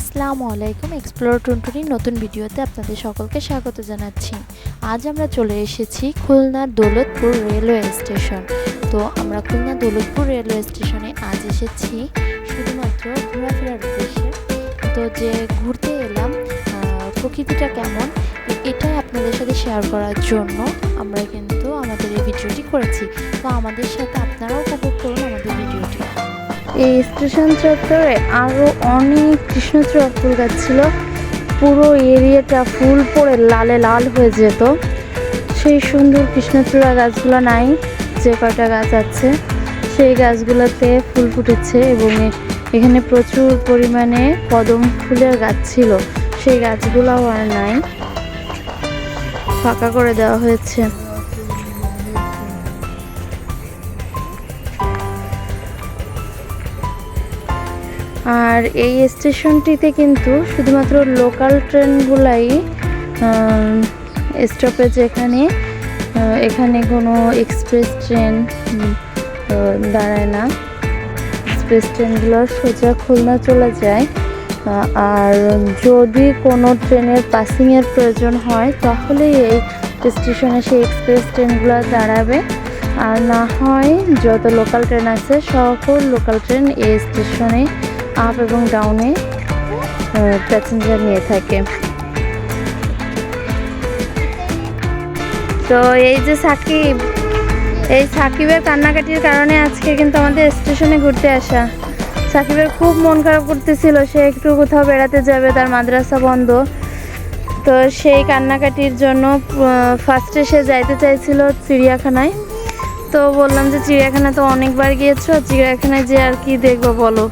আসসালামু আলাইকুম এক্সপ্লোর টুনটুনির নতুন ভিডিওতে আপনাদের সকলকে স্বাগত জানাচ্ছি। আজ আমরা চলে এসেছি খুলনার দৌলতপুর রেলওয়ে স্টেশন। তো আমরা খুলনা দৌলতপুর রেলওয়ে স্টেশনে আজ এসেছি শুধুমাত্র ঘোরাফেরার উদ্দেশ্যে। তো যে ঘুরতে এলাম প্রকৃতিটা কেমন এটাই আপনাদের সাথে শেয়ার করার জন্য আমরা কিন্তু আমাদের এই ভিডিওটি করেছি। তো আমাদের সাথে আপনারাও উপভোগ করুন এই স্টেশন চত্বরে আরও অনেক কৃষ্ণচূড়া ফুল গাছ ছিল। পুরো এরিয়াটা ফুল পড়ে লালে লাল হয়ে যেত। সেই সুন্দর কৃষ্ণচূড়া গাছগুলো নাই, যে কয়টা গাছ আছে। সেই গাছগুলোতে ফুল ফুটেছে এবং এখানে প্রচুর পরিমাণে কদম ফুলের গাছ ছিল। সেই গাছগুলোও আর নাই। ফাঁকা করে দেওয়া হয়েছে। আর এই স্টেশনটিতে কিন্তু শুধুমাত্র লোকাল ট্রেনগুলাই স্টপেজ এখানে এখানে কোনো এক্সপ্রেস ট্রেন দাঁড়ায় না। এক্সপ্রেস ট্রেনগুলো সোজা খুলনা চলে যায়। আর যদি কোনো ট্রেনের পাসিংয়ের প্রয়োজন হয়, তাহলে এই স্টেশনে সেই এক্সপ্রেস ট্রেনগুলো দাঁড়াবে। আর না হয় যত লোকাল ট্রেন আছে, সকল লোকাল ট্রেন এই স্টেশনে আপ এবং ডাউনে প্যাসেঞ্জার নিয়ে থাকে। তো এই যে সাকিব, এই সাকিবের কান্নাকাটির কারণে আজকে কিন্তু আমাদের স্টেশনে ঘুরতে আসা। সাকিবের খুব মন খারাপ করতেছিল, সে একটু কোথাও বেড়াতে যাবে, তার মাদ্রাসা বন্ধ। তো সেই কান্নাকাটির জন্য ফার্স্টে সে যাইতে চাইছিল চিড়িয়াখানায়। তো বললাম যে চিড়িয়াখানা তো অনেকবার গিয়েছো, চিড়িয়াখানায় যে আর কি দেখব বলো?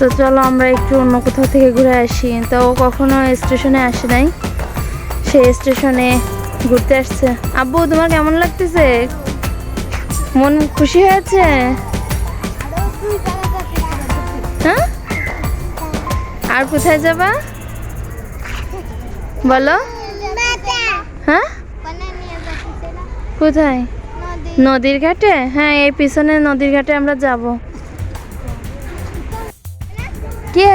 তো চলো আমরা একটু অন্য কোথাও থেকে ঘুরে আসি। তো কখনো স্টেশনে আসে নাই। সে স্টেশনে ঘুরতে আসছে। আব্বু, তোমার কেমন লাগতেছে? মন খুশি হয়েছে? হ্যাঁ? আর কোথায় যাবা? বলো। হ্যাঁ? কোথায়? নদীর ঘাটে? হ্যাঁ এই পিছনে নদীর ঘাটে আমরা যাব। কে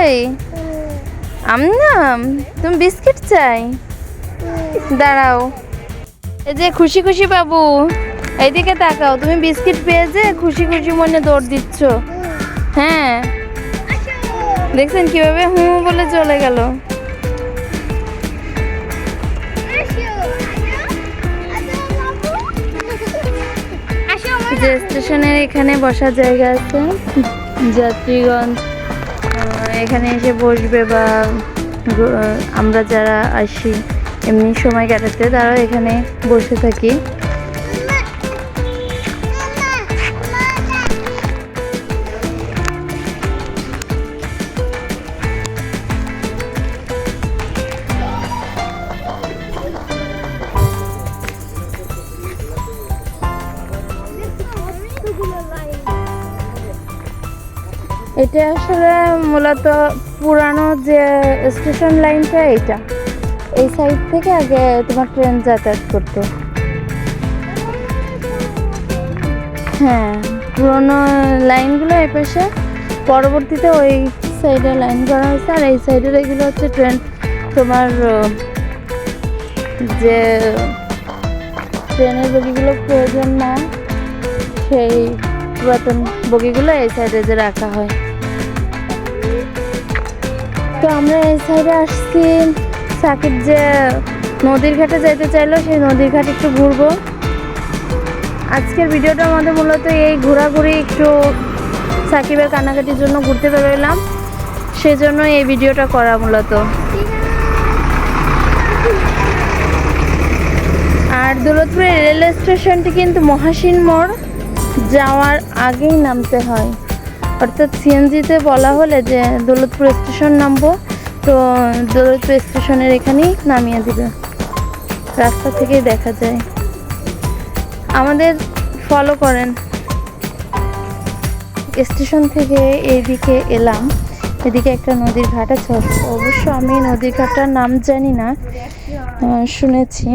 আমনাম তুমি বিস্কিট চাই দাঁড়াও এই যে খুশি খুশি বাবু এইদিকে তাকাও তুমি বিস্কিট পেয়ে যে খুশি খুশি মনে দৌড় দিচ্ছ হ্যাঁ দেখছেন কীভাবে হুঁ বলে চলে গেল যে স্টেশনের এখানে বসার জায়গা আছে যাত্রীগণ আহ, এখানে এসে বসবে বা আমরা যারা আসি এমনি সময় কাটাতে তারাও এখানে বসে থাকি। এটা আসলে মূলত পুরানো যে স্টেশন লাইনটা এইটা এই সাইড থেকে আগে তোমার ট্রেন যাতায়াত করতো। হ্যাঁ পুরোনো লাইনগুলো এই পাশে, পরবর্তীতে ওই সাইডে লাইন করা হয়েছে, আর এই সাইডের এগুলো হচ্ছে ট্রেন, তোমার যে ট্রেনের বগিগুলো প্রয়োজন না, সেই পুরাতন বগিগুলো এই সাইডে যে রাখা হয়। তো আমরা এই সাইডে আসছি। সাকিব যে নদীর ঘাটে যেতে চাইলো, সেই নদীর ঘাট একটু ঘুরবো। আজকের ভিডিওটা আমাদের মূলত এই ঘোরাঘুরি একটু সাকিবের কান্নাকাটির জন্য ঘুরতে বেরোলাম সেজন্য এই ভিডিওটা করা মূলত। আর দৌলতপুরের রেল স্টেশনটি কিন্তু মহাসিন মোড়, যাওয়ার আগেই নামতে হয়। অর্থাৎ সিএনজিতে বলা হলে যে দৌলতপুর স্টেশন নামবো, তো দৌলতপুর স্টেশনের এখানেই নামিয়ে দিবে। রাস্তা থেকেই দেখা যায়। আমাদের ফলো করেন। স্টেশন থেকে এইদিকে এলাম। এদিকে একটা নদীর ঘাট আছে। অবশ্য আমি নদীর ঘাটটার নাম জানি না। শুনেছি।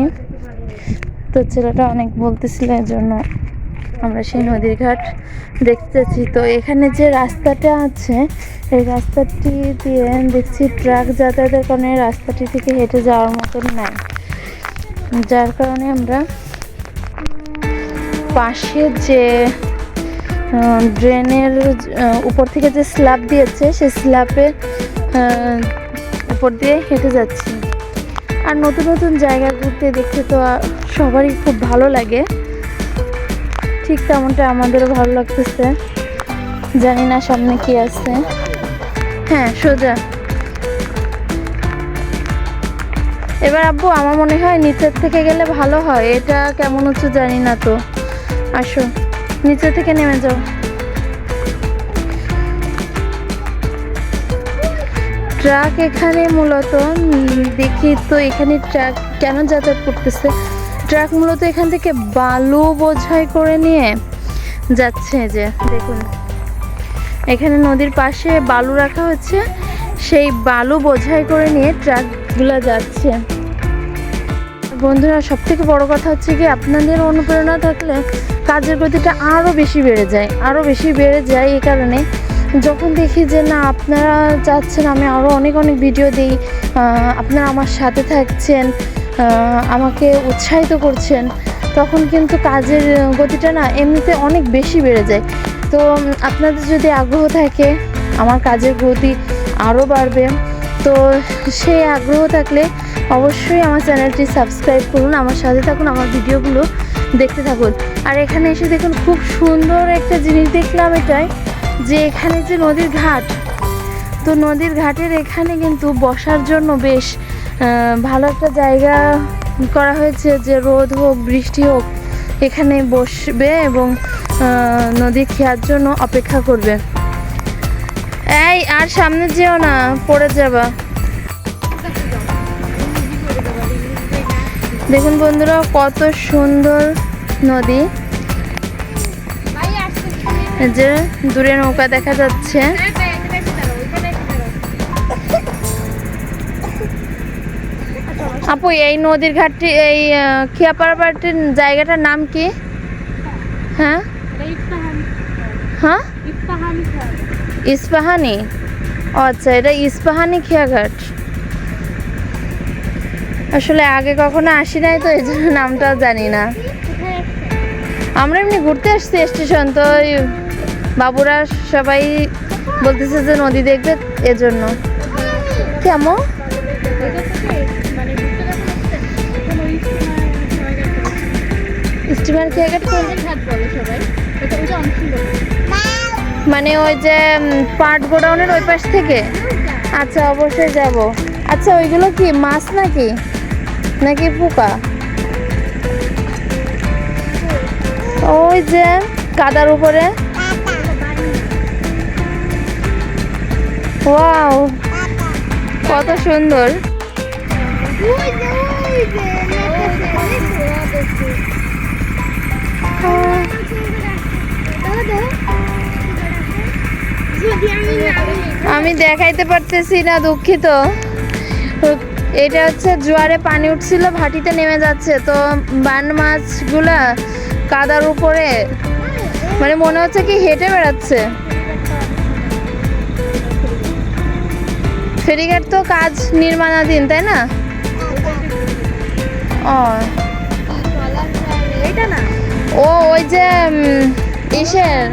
তো ছেলেটা অনেক বলতেছিল এর জন্য আমরা সেই নদীর ঘাট দেখতেছি তো এখানে যে রাস্তাটা আছে, এই রাস্তাটি দিয়ে দেখছি ট্রাক যাতায়াতের কারণে রাস্তাটি থেকে হেঁটে যাওয়ার মতন নাই। যার কারণে আমরা পাশে যে ড্রেনের উপর থেকে যে স্ল্যাব দিয়েছে, সেই স্ল্যাবে উপর দিয়ে হেঁটে যাচ্ছি। আর নতুন নতুন জায়গা ঘুরতে দেখতে তো সবারই খুব ভালো লাগে। ঠিক তেমনটা আমাদেরও ভালো লাগতেছে। জানি না সামনে কি আছে। হ্যাঁ সোজা। এবার আব্বু, আমার মনে হয় নিচের থেকে গেলে ভালো হয়। এটা কেমন হচ্ছে জানি না তো। আসো, নিচে থেকে নেমে যাও। ট্রাক এখানে মূলত দেখি তো এখানে ট্রাক কেন যাতায়াত করতেছে? ট্রাক মূলত এখান থেকে বালু বোঝাই করে নিয়ে যাচ্ছে যে, দেখুন। এখানে নদীর পাশে বালু রাখা হচ্ছে, সেই বালু বোঝাই করে নিয়ে ট্রাকগুলো যাচ্ছে। বন্ধুরা সব থেকে বড় কথা হচ্ছে কি, আপনাদের অনুপ্রেরণা থাকলে কাজের গতিটা আরও বেশি বেড়ে যায় আরও বেশি বেড়ে যায় এই কারণে। যখন দেখি যে, না, আপনারা চাচ্ছেন আমি আরও অনেক অনেক ভিডিও দিই আপনারা আমার সাথে থাকছেন আমাকে উৎসাহিত করছেন, তখন কিন্তু কাজের গতিটা না এমনিতে অনেক বেশি বেড়ে যায়। তো আপনাদের যদি আগ্রহ থাকে, আমার কাজের গতি আরও বাড়বে, তো সেই আগ্রহ থাকলে অবশ্যই আমার চ্যানেলটি সাবস্ক্রাইব করুন, আমার সাথে থাকুন, আমার ভিডিওগুলো দেখতে থাকুন। আর এখানে এসে দেখুন, খুব সুন্দর একটা জিনিস দেখলাম এটাই যে এখানে যে নদীর ঘাট, তো নদীর ঘাটের এখানে কিন্তু বসার জন্য বেশ ভালো একটা জায়গা করা হয়েছে যে রোদ হোক, বৃষ্টি হোক, এখানে বসবে এবং নদী খেয়ার জন্য অপেক্ষা করবে। এই, আর সামনে যেও না, পড়ে যাবা। দেখুন বন্ধুরা, কত সুন্দর নদী। যে দূরে নৌকা দেখা যাচ্ছে। আপু এই নদীর ঘাটটি এই আহ, খিয়াপাড়া পাড়টির জায়গাটার নাম কি? হ্যাঁ? হ্যাঁ? ইস্পাহানি আচ্ছা এটা ইস্পাহানি খেয়াঘাট। আসলে আগে কখনো আসি নাই তো এই জন্য নামটাও জানি না। আমরা এমনি ঘুরতে আসছি স্টেশন তো ওই বাবুরা সবাই বলতেছে যে নদী দেখবে এজন্য। কেমন? মানে ওই যে পাট গোডাউনের ওই পাশ থেকে আচ্ছা অবশ্যই যাব আচ্ছা ওইগুলো কি মাছ নাকি নাকি পোকা ওই যে কাদার উপরে ওয়াও কত সুন্দর আমি দেখাইতে পারতেছি না, দুঃখিত। এটা হচ্ছে জোয়ারে পানি উঠছিল, ভাটিতে নেমে যাচ্ছে। তো বান মাছগুলা কাদার উপরে মানে মনে হচ্ছে কি হেঁটে বেড়াচ্ছে। ফেরিঘাট তো কাজ নির্মাণাধীন, তাই না? ও। ও, ওই যে ইসের।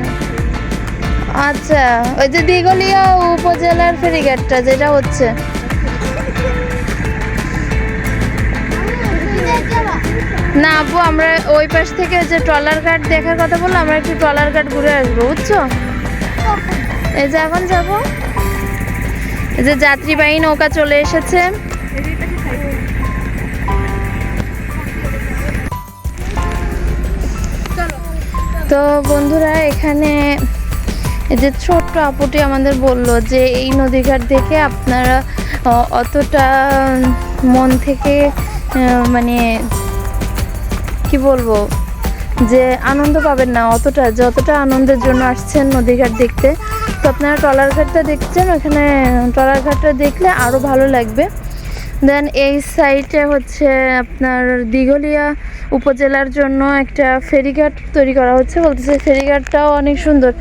আচ্ছা ওই যে দিগলিয়া উপজেলার ফেরিঘাটটা, যেটা হচ্ছে। না আপু, আমরা ওই পাশ থেকে যে ট্রলার ঘাট দেখার কথা বলল আমরা একটু ট্রলার ঘাট ঘুরে আসব, বুঝছ? এই যে এখন যাব। এই যে যাত্রীবাহী নৌকা চলে এসেছে। তো বন্ধুরা, এখানে এই যে ছোট্ট আপুটি আমাদের বলল যে, এই নদীঘাট দেখে আপনারা অতটা মন থেকে মানে কি বলব, যে আনন্দ পাবেন না অতটা, যতটা আনন্দের জন্য আসছেন নদীঘাট দেখতে। তো আপনারা ট্রলার ঘাটটা দেখছেন, ওখানে ট্রলার ঘাটটা দেখলে আরও ভালো লাগবে। দেন এই সাইডে হচ্ছে আপনার দিঘলিয়া উপজেলার জন্য একটা ফেরিঘাট তৈরি করা হচ্ছে। বলতেছে ফেরিঘাটটাও অনেক সুন্দর।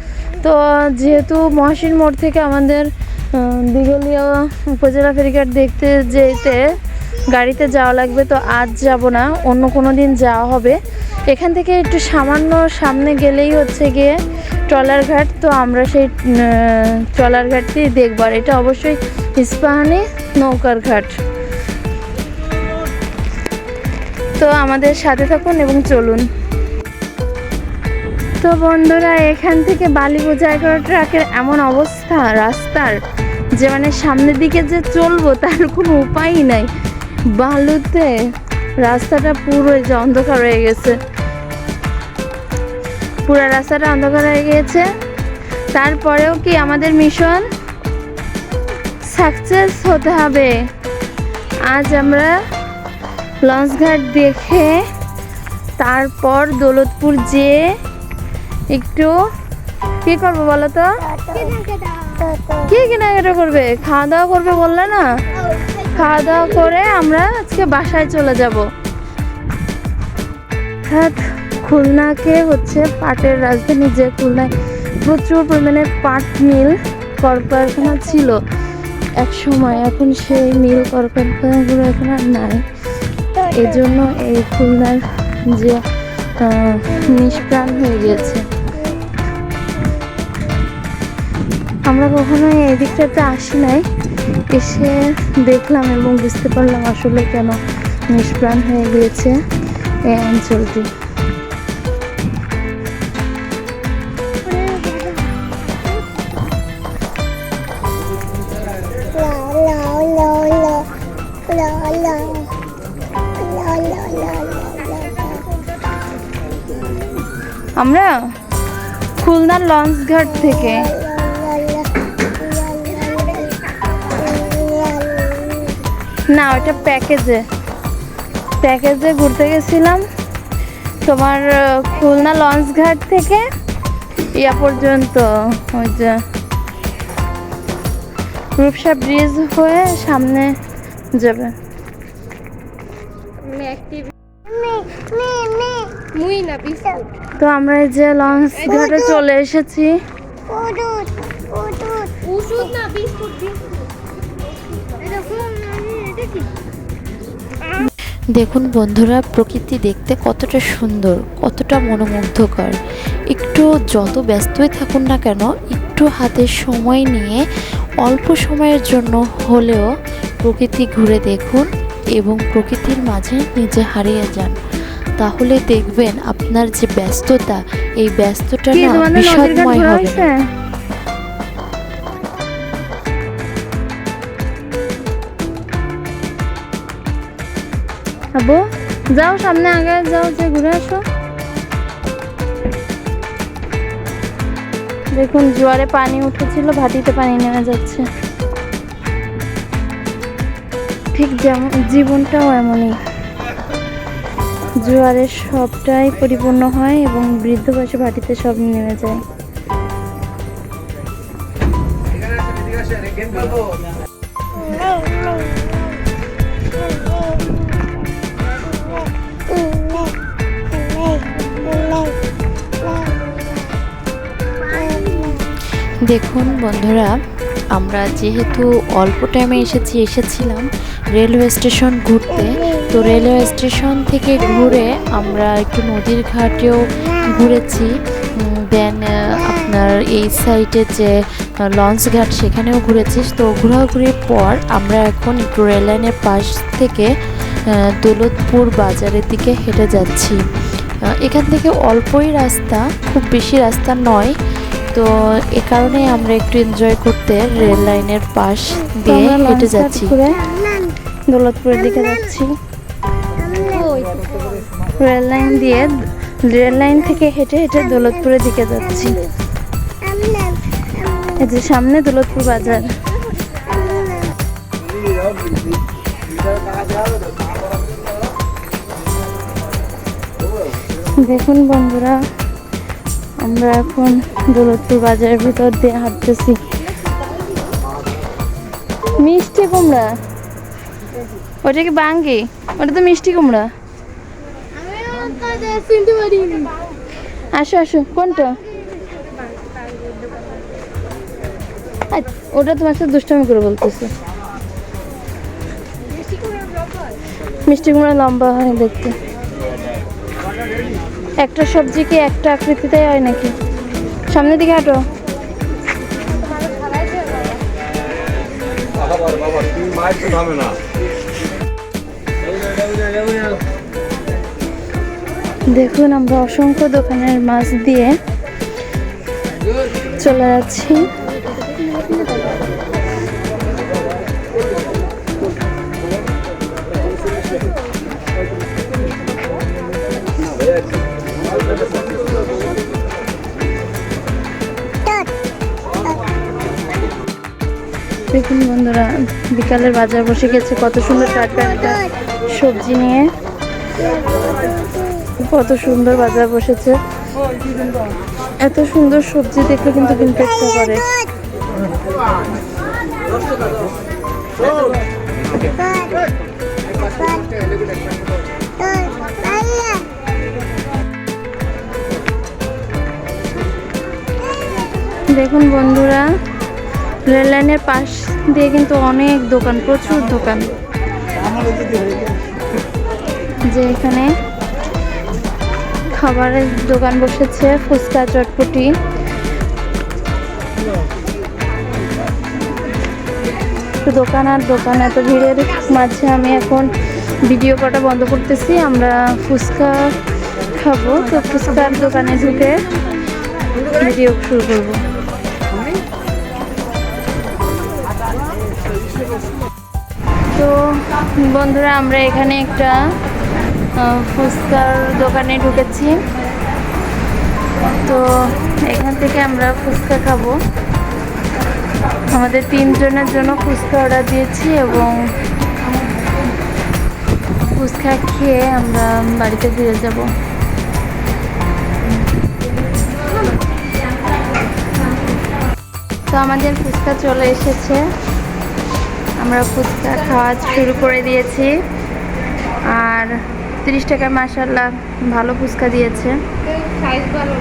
তো যেহেতু মহাসিন মোড় থেকে আমাদের দিঘলিয়া উপজেলা ফেরিঘাট দেখতে যেতে গাড়িতে যাওয়া লাগবে, তো আজ যাব না, অন্য কোনো দিন যাওয়া হবে। এখান থেকে একটু সামান্য সামনে গেলেই হচ্ছে গিয়ে ট্রলার ঘাট, তো আমরা সেই ট্রলার ঘাটটি দেখব। আর এটা অবশ্যই ইস্পাহানি নৌকার ঘাট। তো আমাদের সাথে থাকুন এবং চলুন। তো বন্ধুরা, এখান থেকে বালি বোঝাই করা ট্রাকের এমন অবস্থা, রাস্তার, যে মানে সামনের দিকে যে চলবো তার কোনো উপায়ই নাই। বালুতে রাস্তাটা পুরো যে অন্ধকার হয়ে গেছে। পুরো রাস্তাটা অন্ধকার হয়ে গিয়েছে। তারপরেও কি আমাদের মিশন সাকসেস হতে হবে? আজ আমরা লঞ্চঘাট দেখে তারপর দৌলতপুর যেয়ে একটু কি করব বলো তো? কি কেনাকাটা করবে? খাওয়া দাওয়া করবে বললে না? খাওয়া দাওয়া করে আমরা আজকে বাসায় চলে যাব। খুলনাকে হচ্ছে পাটের রাজধানী, যে খুলনায় প্রচুর পরিমাণে পাট মিল কলকারখানা ছিল। এক সময় এখন সেই মিল কলকারখানাগুলো এখন আর নাই। এই জন্য এই খুলনার যে নিষ্প্রাণ হয়ে গিয়েছে আমরা কখনো এই দিকটাতে আসি নাই। এসে দেখলাম এবং বুঝতে পারলাম আসলে কেন নিষ্প্রাণ হয়ে গিয়েছে এই অঞ্চলটি। আমরা খুলনার লঞ্চ ঘাট থেকে। না ওটা প্যাকেজে। প্যাকেজে ঘুরতে গেছিলাম। তোমার খুলনা লঞ্চ ঘাট থেকে ইয়া পর্যন্ত, ওই যে রূপসা ব্রিজ হয়ে সামনে যাবে। তো আমরা এই যে লঞ্চ ঘাটে চলে এসেছি। দেখুন বন্ধুরা প্রকৃতি দেখতে কতটা সুন্দর কতটা মনোমুগ্ধকর। একটু যত ব্যস্তই থাকুন না কেন একটু হাতে সময় নিয়ে অল্প সময়ের জন্য হলেও প্রকৃতি ঘুরে দেখুন এবং প্রকৃতির মাঝে নিজে হারিয়ে যান। তাহলে দেখবেন আপনার যে ব্যস্ততা এই ব্যস্ততা না বিষাদময় হবে আবু যাও সামনে আগে যাও যে ঘুরে আসো। দেখুন জোয়ারে পানি উঠেছিল ভাটিতে পানি নেমে যাচ্ছে। ঠিক যেমন জীবনটাও এমনই। জোয়ারে সবটাই পরিপূর্ণ হয় এবং বৃদ্ধ বয়সে ভাটিতে সব নেমে যায়। দেখুন বন্ধুরা আমরা যেহেতু অল্প টাইমে এসেছি, এসেছিলাম রেলওয়ে স্টেশন ঘুরতে। তো রেলওয়ে স্টেশন থেকে ঘুরে আমরা একটু নদীর ঘাটেও ঘুরেছি। দেন আপনার এই সাইডে যে লঞ্চ ঘাট সেখানেও ঘুরেছি। তো ঘোরাঘুরির পর আমরা এখন একটু রেল লাইনের পাশ থেকে দৌলতপুর বাজারের দিকে হেঁটে যাচ্ছি। এখান থেকে অল্পই রাস্তা, খুব বেশি রাস্তা নয়। তো এ কারণে আমরা একটু এনজয় করতে রেল লাইনের পাশ দিয়ে হেঁটে যাচ্ছি। দৌলতপুরের দিকে যাচ্ছি। রেল লাইন দিয়ে রেল লাইন থেকে হেঁটে হেঁটে দৌলতপুরের দিকে যাচ্ছি। এই যে সামনে দৌলতপুর বাজার। দেখুন বন্ধুরা আমরা এখন দৌলতপুর বাজারের ভিতর দিয়ে হাঁটতেছি। মিষ্টি কুমড়া। ওটা কি বাঙ্গি? ওটা তো মিষ্টি কুমড়া। আসো আসো, কোনটা? ওটা তোমার সাথে দুষ্টামি করে বলতেছে। মিষ্টি কুমড়া লম্বা হয় দেখতে। একটা সবজি কি একটা আকৃতিতে হয় নাকি? সামনের দিকে হাঁটো। দেখুন আমরা অসংখ্য দোকানের মাছ দিয়ে চলে যাচ্ছি। দেখুন বন্ধুরা, বিকালের বাজার বসে গেছে, কত সুন্দর টাটকা সবজি নিয়ে। কত সুন্দর বাজার বসেছে। এত সুন্দর সবজি দেখে কিন্তু কিনতে ইচ্ছা করে দেখুন বন্ধুরা রেল লাইনের পাশ দিয়ে কিন্তু অনেক দোকান, প্রচুর দোকান। যে এখানে খাবারের দোকান বসেছে, ফুচকা, চটপটি। দোকান আর দোকান, এত ভিড়ের মাঝে আমি এখন ভিডিও কটা বন্ধ করতেছি। আমরা ফুচকা খাব। তো ফুচকার দোকানে ঢুকে ভিডিও শুরু করব। তো বন্ধুরা, আমরা এখানে একটা ফুচকার দোকানে ঢুকেছি। তো এখান থেকে আমরা ফুচকা খাব। আমাদের তিনজনের জন্য ফুচকা অর্ডার দিয়েছি এবং ফুচকা খেয়ে আমরা বাড়িতে ফিরে যাব। তো আমাদের ফুচকা চলে এসেছে। আমরা ফুচকা খাওয়া শুরু করে দিয়েছি। আর তিরিশ টাকা মাসাল্লাহ ভালো ফুচকা দিয়েছে। সাইজ ভালো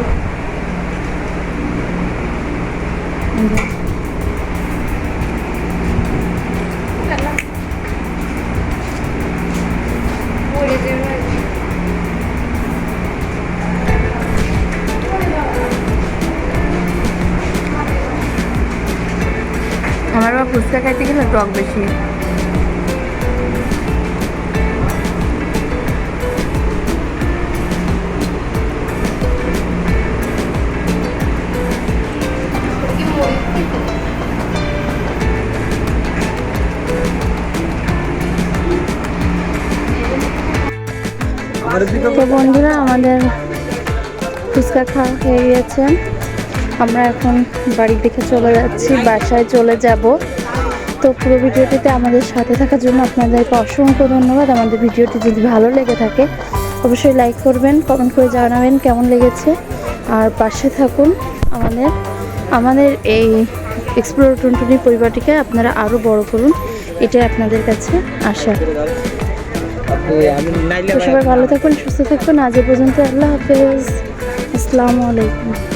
ফুচকা খাইতে গেলে টক বেশি। বন্ধুরা, আমাদের ফুচকা খাওয়া হয়ে গেছে আমরা এখন বাড়ির দিকে চলে যাচ্ছি, বাসায় চলে যাব। তো পুরো ভিডিওটিতে আমাদের সাথে থাকার জন্য আপনাদেরকে অসংখ্য ধন্যবাদ। আমাদের ভিডিওটি যদি ভালো লেগে থাকে, অবশ্যই লাইক করবেন কমেন্ট করে জানাবেন কেমন লেগেছে। আর পাশে থাকুন আমাদের আমাদের এই এক্সপ্লোর টুনটুনি পরিবারটিকে আপনারা আরও বড় করুন, এটাই আপনাদের কাছে আশা। সবাই ভালো থাকবেন সুস্থ থাকবেন আজ পর্যন্ত আল্লাহ হাফেজ। আসসালামু আলাইকুম।